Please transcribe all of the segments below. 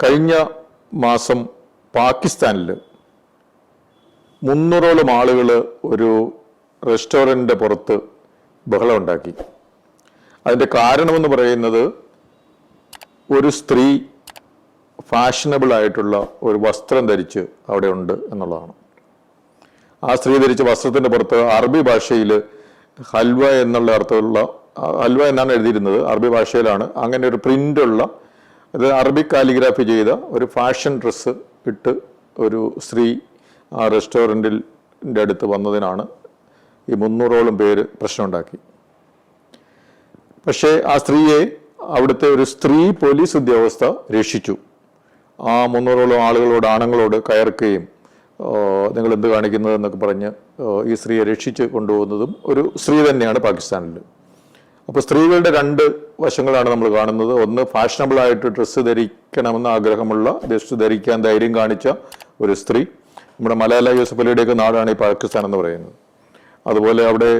കഴിഞ്ഞ മാസം പാകിസ്ഥാനിൽ മുന്നൂറോളം ആളുകൾ ഒരു റെസ്റ്റോറന്റിന്റെ പുറത്ത് ബഹളം ഉണ്ടാക്കി. അതിന്റെ കാരണമെന്ന് പറയുന്നത് ഒരു സ്ത്രീ ഫാഷനബിൾ ആയിട്ടുള്ള ഒരു വസ്ത്രം ധരിച്ച് അവിടെ ഉണ്ട് എന്നുള്ളതാണ്. ആ സ്ത്രീ ധരിച്ച വസ്ത്രത്തിന്റെ പുറത്ത് അറബി ഭാഷയിൽ ഹൽവ എന്നുള്ള അർത്ഥമുള്ള ഹൽവ എന്നാണ് എഴുതിയിരുന്നത് അറബി ഭാഷയിലാണ്. അങ്ങനെ ഒരു പ്രിന്റ് അത് അറബിക് കാലിഗ്രാഫി ചെയ്ത ഒരു ഫാഷൻ ഡ്രസ്സ് ഇട്ട് ഒരു സ്ത്രീ ആ റെസ്റ്റോറന്റിന്റെ അടുത്ത് വന്നതിനാണ് ഈ മുന്നൂറോളം പേര് പ്രശ്നമുണ്ടാക്കി. പക്ഷേ ആ സ്ത്രീയെ അവിടുത്തെ ഒരു സ്ത്രീ പോലീസ് ഉദ്യോഗസ്ഥ രക്ഷിച്ചു. ആ മുന്നൂറോളം ആളുകളോട് ആണുങ്ങളോട് കയർക്കുകയും നിങ്ങൾ എന്ത് കാണിക്കുന്നത് എന്നൊക്കെ പറഞ്ഞ് ഈ സ്ത്രീയെ രക്ഷിച്ച് കൊണ്ടുപോകുന്നതും ഒരു സ്ത്രീ തന്നെയാണ് പാകിസ്ഥാനിൽ. അപ്പോൾ സ്ത്രീകളുടെ രണ്ട് വശങ്ങളാണ് നമ്മൾ കാണുന്നത്. ഒന്ന് ഫാഷനബിൾ ആയിട്ട് ഡ്രസ്സ് ധരിക്കണമെന്ന് ആഗ്രഹമുള്ള ഡ്രസ്സ് ധരിക്കാൻ ധൈര്യം കാണിച്ച ഒരു സ്ത്രീ. നമ്മുടെ മലാല യൂസഫ് അലിയുടെയൊക്കെ നാടാണ് ഈ പാകിസ്ഥാൻ എന്ന് പറയുന്നത്. അതുപോലെ അവിടെ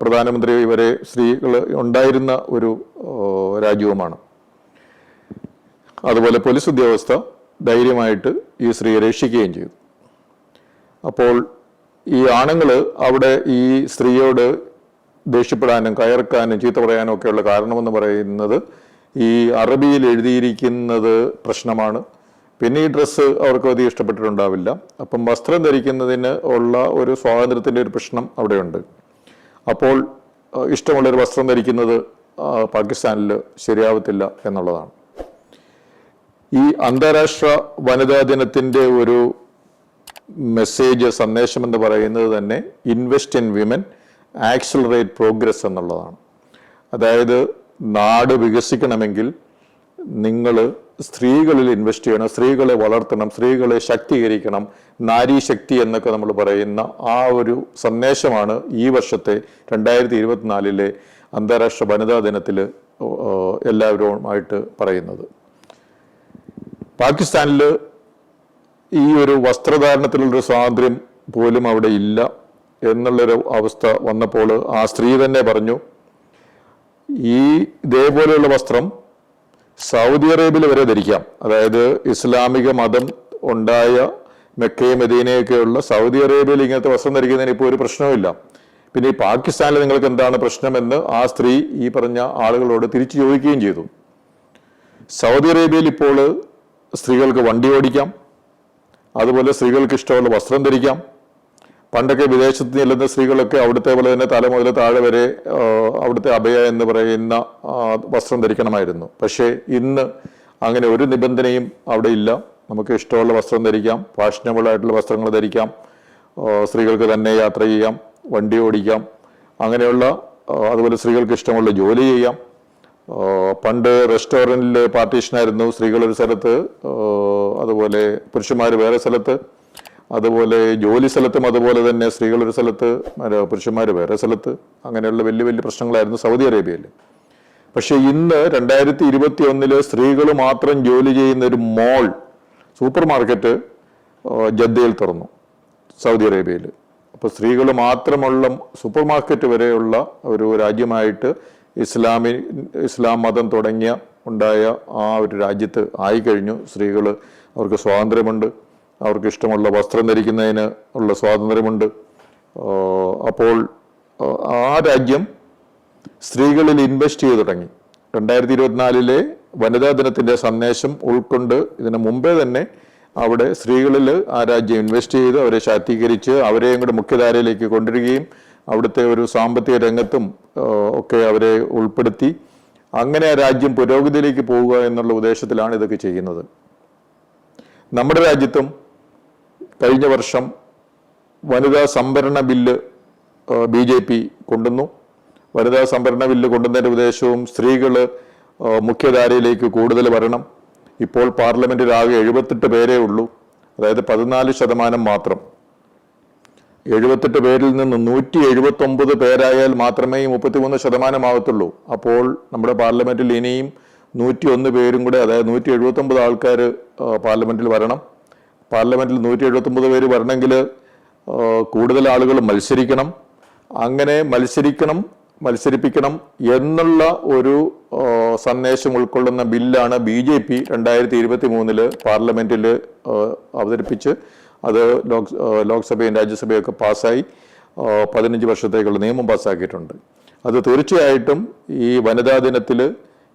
പ്രധാനമന്ത്രി ഇവരെ സ്ത്രീകൾ ഉണ്ടായിരുന്ന ഒരു രാജ്യവുമാണ്. അതുപോലെ പോലീസ് ഉദ്യോഗസ്ഥ ധൈര്യമായിട്ട് ഈ സ്ത്രീയെ രക്ഷിക്കുകയും ചെയ്തു. അപ്പോൾ ഈ ആണുങ്ങൾ അവിടെ ഈ സ്ത്രീയോട് ദേഷ്യപ്പെടാനും കയർക്കാനും ചീത്ത പറയാനും ഒക്കെയുള്ള കാരണമെന്ന് പറയുന്നത് ഈ അറബിയിൽ എഴുതിയിരിക്കുന്നത് പ്രശ്നമാണ്. പിന്നെ ഈ ഡ്രസ്സ് അവർക്ക് അധികം ഇഷ്ടപ്പെട്ടിട്ടുണ്ടാവില്ല. അപ്പം വസ്ത്രം ധരിക്കുന്നതിന് ഉള്ള ഒരു സ്വാതന്ത്ര്യത്തിന്റെ ഒരു പ്രശ്നം അവിടെയുണ്ട്. അപ്പോൾ ഇഷ്ടമുള്ളൊരു വസ്ത്രം ധരിക്കുന്നത് പാകിസ്ഥാനിൽ ശരിയാവത്തില്ല എന്നുള്ളതാണ്. ഈ അന്താരാഷ്ട്ര വനിതാ ദിനത്തിന്റെ ഒരു മെസ്സേജ് സന്ദേശം എന്ന് പറയുന്നത് തന്നെ invest in women accelerate progress എന്നുള്ളതാണ്. അതായത് നാട് വികസിക്കണമെങ്കിൽ നിങ്ങൾ സ്ത്രീകളിൽ ഇൻവെസ്റ്റ് ചെയ്യണം സ്ത്രീകളെ വളർത്തണം സ്ത്രീകളെ ശക്തീകരിക്കണം നാരീശക്തി എന്നൊക്കെ നമ്മൾ പറയുന്ന ആ ഒരു സന്ദേശമാണ് ഈ വർഷത്തെ രണ്ടായിരത്തി ഇരുപത്തിനാലിലെ അന്താരാഷ്ട്ര വനിതാ ദിനത്തിൽ എല്ലാവരുമായിട്ട് പറയുന്നത്. പാകിസ്ഥാനിൽ ഈ ഒരു വസ്ത്രധാരണത്തിലുള്ളൊരു സ്വാതന്ത്ര്യം പോലും അവിടെ ഇല്ല. എന്നുള്ളൊരു അവസ്ഥ വന്നപ്പോൾ ആ സ്ത്രീ തന്നെ പറഞ്ഞു ഈ ഇതേപോലെയുള്ള വസ്ത്രം സൗദി അറേബ്യയിൽ വരെ ധരിക്കാം. അതായത് ഇസ്ലാമിക മതം ഉണ്ടായ മെക്കയും മദീനയൊക്കെയുള്ള സൗദി അറേബ്യയിൽ ഇങ്ങനത്തെ വസ്ത്രം ധരിക്കുന്നതിന് ഇപ്പോൾ ഒരു പ്രശ്നവുമില്ല. പിന്നെ ഈ പാകിസ്ഥാനിൽ നിങ്ങൾക്ക് എന്താണ് പ്രശ്നമെന്ന് ആ സ്ത്രീ ഈ പറഞ്ഞ ആളുകളോട് തിരിച്ചു ചോദിക്കുകയും ചെയ്തു. സൗദി അറേബ്യയിൽ ഇപ്പോൾ സ്ത്രീകൾക്ക് വണ്ടി ഓടിക്കാം അതുപോലെ സ്ത്രീകൾക്ക് ഇഷ്ടമുള്ള വസ്ത്രം ധരിക്കാം പണ്ടൊക്കെ വിദേശത്ത് ചെല്ലുന്ന സ്ത്രീകളൊക്കെ അവിടുത്തെ പോലെ തന്നെ തല മുതൽ താഴെ വരെ അവിടുത്തെ അഭയ എന്ന് പറയുന്ന വസ്ത്രം ധരിക്കണമായിരുന്നു. പക്ഷേ ഇന്ന് അങ്ങനെ ഒരു നിബന്ധനയും അവിടെ ഇല്ല. നമുക്ക് ഇഷ്ടമുള്ള വസ്ത്രം ധരിക്കാം ഫാഷനബിൾ ആയിട്ടുള്ള വസ്ത്രങ്ങൾ ധരിക്കാം സ്ത്രീകൾക്ക് തന്നെ യാത്ര ചെയ്യാം വണ്ടി ഓടിക്കാം അങ്ങനെയുള്ള അതുപോലെ സ്ത്രീകൾക്ക് ഇഷ്ടമുള്ള ജോലി ചെയ്യാം. പണ്ട് റെസ്റ്റോറന്റിൽ പാർട്ടീഷനായിരുന്നു സ്ത്രീകൾ ഒരു സ്ഥലത്ത് അതുപോലെ പുരുഷന്മാർ വേറെ സ്ഥലത്ത്. അതുപോലെ ജോലി സ്ഥലത്തും അതുപോലെ തന്നെ സ്ത്രീകൾ ഒരു സ്ഥലത്ത് പുരുഷന്മാർ വേറെ സ്ഥലത്ത് അങ്ങനെയുള്ള വലിയ വലിയ പ്രശ്നങ്ങളായിരുന്നു സൗദി അറേബ്യയിൽ. പക്ഷെ ഇന്ന് രണ്ടായിരത്തി ഇരുപത്തി ഒന്നിൽ സ്ത്രീകൾ മാത്രം ജോലി ചെയ്യുന്ന ഒരു മോൾ സൂപ്പർ മാർക്കറ്റ് ജദ്ദയിൽ തുറന്നു സൗദി അറേബ്യയിൽ. അപ്പോൾ സ്ത്രീകൾ മാത്രമുള്ള സൂപ്പർ മാർക്കറ്റ് വരെയുള്ള ഒരു രാജ്യമായിട്ട് ഇസ്ലാമി ഇസ്ലാം മതം തുടങ്ങിയ ഉണ്ടായ ആ ഒരു രാജ്യത്ത് ആയിക്കഴിഞ്ഞു സ്ത്രീകൾ അവർക്ക് സ്വാതന്ത്ര്യമുണ്ട്. അവർക്ക് ഇഷ്ടമുള്ള വസ്ത്രം ധരിക്കുന്നതിന് ഉള്ള സ്വാതന്ത്ര്യമുണ്ട്. അപ്പോൾ ആ, രാജ്യം സ്ത്രീകളിൽ ഇൻവെസ്റ്റ് ചെയ്തു തുടങ്ങി. രണ്ടായിരത്തി ഇരുപത്തിനാലിലെ വനിതാ ദിനത്തിന്റെ സന്ദേശം ഉൾക്കൊണ്ട് ഇതിന് മുമ്പേ തന്നെ അവിടെ സ്ത്രീകളിൽ ആ രാജ്യം ഇൻവെസ്റ്റ് ചെയ്ത് അവരെ ശാക്തീകരിച്ച് അവരെയും കൂടെ മുഖ്യധാരയിലേക്ക് കൊണ്ടുവരികയും അവിടുത്തെ ഒരു സാമ്പത്തിക രംഗത്തും ഒക്കെ അവരെ ഉൾപ്പെടുത്തി. അങ്ങനെ ആ രാജ്യം പുരോഗതിയിലേക്ക് പോവുക എന്നുള്ള ഉദ്ദേശത്തിലാണ് ഇതൊക്കെ ചെയ്യുന്നത്. നമ്മുടെ രാജ്യത്തും കഴിഞ്ഞ വർഷം വനിതാ സംവരണ ബില്ല് ബി ജെ പി കൊണ്ടുവന്നു. വനിതാ സംവരണ ബില്ല് കൊണ്ടുവന്നതിന്റെ ഉദ്ദേശവും സ്ത്രീകൾ മുഖ്യധാരയിലേക്ക് കൂടുതൽ വരണം. ഇപ്പോൾ പാർലമെന്റിൽ ആകെ എഴുപത്തെട്ട് പേരേ ഉള്ളൂ. അതായത് പതിനാല് ശതമാനം മാത്രം. എഴുപത്തെട്ട് പേരിൽ നിന്ന് നൂറ്റി എഴുപത്തൊമ്പത് പേരായാൽ മാത്രമേ ഈ മുപ്പത്തിമൂന്ന് ശതമാനമാകത്തുള്ളൂ അപ്പോൾ നമ്മുടെ പാർലമെന്റിൽ ഇനിയും നൂറ്റി ഒന്ന് പേരും കൂടെ അതായത് നൂറ്റി എഴുപത്തൊമ്പത് ആൾക്കാർ പാർലമെന്റിൽ വരണം. പാർലമെന്റിൽ നൂറ്റി എഴുപത്തി ഒമ്പത് പേര് വരണമെങ്കിൽ കൂടുതൽ ആളുകൾ മത്സരിക്കണം. അങ്ങനെ മത്സരിക്കണം മത്സരിപ്പിക്കണം എന്നുള്ള ഒരു സന്ദേശം ഉൾക്കൊള്ളുന്ന ബില്ലാണ് ബി ജെ പി രണ്ടായിരത്തി ഇരുപത്തി മൂന്നിൽ പാർലമെന്റിൽ അവതരിപ്പിച്ച് അത് ലോക് ലോക്സഭയും രാജ്യസഭയും ഒക്കെ പാസ്സായി പതിനഞ്ച് വർഷത്തേക്കുള്ള നിയമം പാസ്സാക്കിയിട്ടുണ്ട്. അത് തീർച്ചയായിട്ടും ഈ വനിതാ ദിനത്തിൽ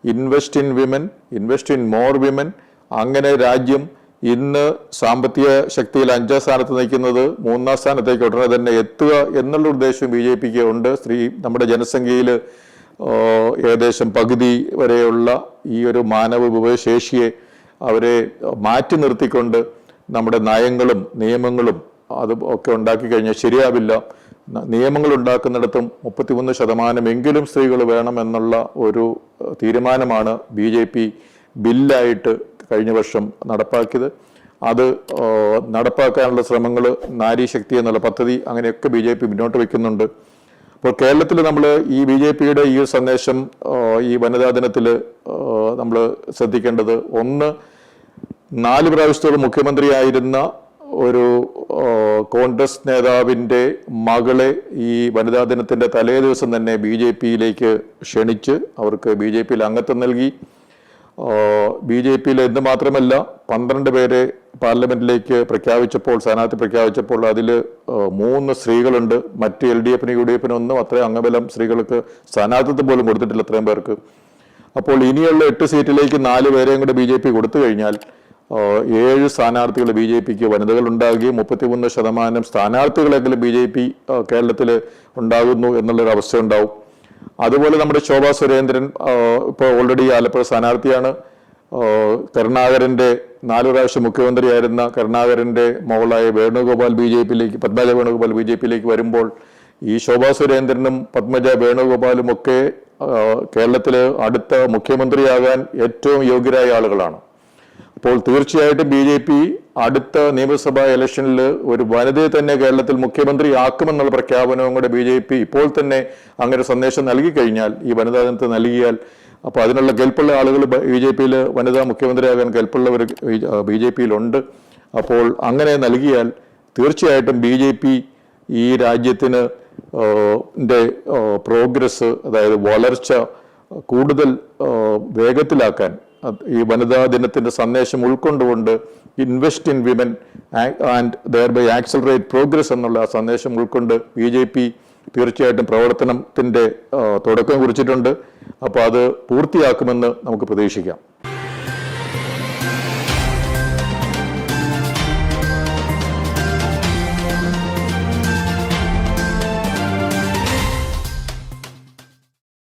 invest in women invest in more women അങ്ങനെ രാജ്യം ഇന്ന് സാമ്പത്തിക ശക്തിയിൽ അഞ്ചാം സ്ഥാനത്ത് നിൽക്കുന്നത് മൂന്നാം സ്ഥാനത്തേക്ക് ഉടനെ തന്നെ എത്തുക എന്നുള്ള ഉദ്ദേശം ബി ജെ പിക്ക് ഉണ്ട്. സ്ത്രീ നമ്മുടെ ജനസംഖ്യയിൽ ഏകദേശം പകുതി വരെയുള്ള ഈ ഒരു മാനവ വിഭവശേഷിയെ അവരെ മാറ്റി നിർത്തിക്കൊണ്ട് നമ്മുടെ നയങ്ങളും നിയമങ്ങളും അത് ഒക്കെ ഉണ്ടാക്കി കഴിഞ്ഞാൽ ശരിയാവില്ല. നിയമങ്ങൾ ഉണ്ടാക്കുന്നിടത്തും മുപ്പത്തിമൂന്ന് ശതമാനമെങ്കിലും സ്ത്രീകൾ വേണമെന്നുള്ള ഒരു തീരുമാനമാണ് ബി ജെ പി ബില്ലായിട്ട് കഴിഞ്ഞ വർഷം നടപ്പാക്കിയത്. അത് നടപ്പാക്കാനുള്ള ശ്രമങ്ങൾ നാരീശക്തി എന്നുള്ള പദ്ധതി അങ്ങനെയൊക്കെ ബി ജെ പി മുന്നോട്ട് വയ്ക്കുന്നുണ്ട് അപ്പോൾ കേരളത്തിൽ നമ്മൾ ഈ ബി ജെ പിയുടെ ഈ സന്ദേശം ഈ വനിതാ ദിനത്തിൽ നമ്മൾ ശ്രദ്ധിക്കേണ്ടത് ഒന്ന് നാല് പ്രാവശ്യത്തോളം മുഖ്യമന്ത്രിയായിരുന്ന ഒരു കോൺഗ്രസ് നേതാവിന്റെ മകളെ ഈ വനിതാ ദിനത്തിന്റെ തലേ ദിവസം തന്നെ ബി ജെ പിയിലേക്ക് ക്ഷണിച്ച് അവർക്ക് ബി ജെ പിയിൽ അംഗത്വം നൽകി. ബി ജെ പിയിൽ എന്ന് മാത്രമല്ല പന്ത്രണ്ട് പേരെ പാർലമെന്റിലേക്ക് പ്രഖ്യാപിച്ചപ്പോൾ സ്ഥാനാർത്ഥി പ്രഖ്യാപിച്ചപ്പോൾ അതിൽ മൂന്ന് സ്ത്രീകളുണ്ട്. മറ്റ് എൽ ഡി എഫിന് യു ഡി എഫിന് ഒന്നും അത്രയും അംഗബലം സ്ത്രീകൾക്ക് സ്ഥാനാർത്ഥിത്വം പോലും കൊടുത്തിട്ടില്ല അത്രയും പേർക്ക്. അപ്പോൾ ഇനിയുള്ള എട്ട് സീറ്റിലേക്ക് നാല് പേരെയും കൂടെ ബി ജെ പി കൊടുത്തു കഴിഞ്ഞാൽ ഏഴ് സ്ഥാനാർത്ഥികൾ ബി ജെ പിക്ക് വനിതകൾ ഉണ്ടാകുകയും മുപ്പത്തിമൂന്ന് ശതമാനം സ്ഥാനാർത്ഥികളെങ്കിലും ബി ജെ പി കേരളത്തിൽ ഉണ്ടാകുന്നു എന്നുള്ളൊരു അവസ്ഥ ഉണ്ടാവും. അതുപോലെ നമ്മുടെ ശോഭാ സുരേന്ദ്രൻ ഇപ്പോൾ ഓൾറെഡി ആലപ്പുഴ സ്ഥാനാർത്ഥിയാണ്. കരുണാകരന്റെ നാല് പ്രാവശ്യം മുഖ്യമന്ത്രിയായിരുന്ന കരുണാകരന്റെ മകളായ വേണുഗോപാൽ ബി ജെ പിയിലേക്ക് പത്മജ വേണുഗോപാൽ ബി ജെ പിയിലേക്ക് വരുമ്പോൾ ഈ ശോഭാ സുരേന്ദ്രനും പത്മജ വേണുഗോപാലും ഒക്കെ കേരളത്തിലെ അടുത്ത മുഖ്യമന്ത്രിയാകാൻ ഏറ്റവും യോഗ്യരായ ആളുകളാണ്. അപ്പോൾ തീർച്ചയായിട്ടും ബി ജെ പി അടുത്ത നിയമസഭാ ഇലക്ഷനിൽ ഒരു വനിതയെ തന്നെ കേരളത്തിൽ മുഖ്യമന്ത്രി ആക്കുമെന്നുള്ള പ്രഖ്യാപനവും കൂടെ ബി ജെ പി ഇപ്പോൾ തന്നെ അങ്ങനെ സന്ദേശം നൽകി കഴിഞ്ഞാൽ ഈ വനിതാ ദിനത്തെ നൽകിയാൽ അപ്പോൾ അതിനുള്ള കെൽപ്പുള്ള ആളുകൾ ബി ജെ പിയിൽ വനിതാ മുഖ്യമന്ത്രിയാകാൻ കെൽപ്പുള്ളവർ ബി ജെ പിയിലുണ്ട്. അപ്പോൾ അങ്ങനെ നൽകിയാൽ തീർച്ചയായിട്ടും ബി ജെ പി ഈ രാജ്യത്തിന് പ്രോഗ്രസ് അതായത് വളർച്ച കൂടുതൽ വേഗത്തിലാക്കാൻ ഈ വനിതാ ദിനത്തിന്റെ സന്ദേശം ഉൾക്കൊണ്ടുകൊണ്ട് invest in women and thereby accelerate progress എന്നുള്ള ആ സന്ദേശം ഉൾക്കൊണ്ട് ബി ജെ പി തീർച്ചയായിട്ടും പ്രവർത്തനത്തിന്റെ തുടക്കം കുറിച്ചിട്ടുണ്ട്. അപ്പോൾ അത് പൂർത്തിയാക്കുമെന്ന് നമുക്ക് പ്രതീക്ഷിക്കാം.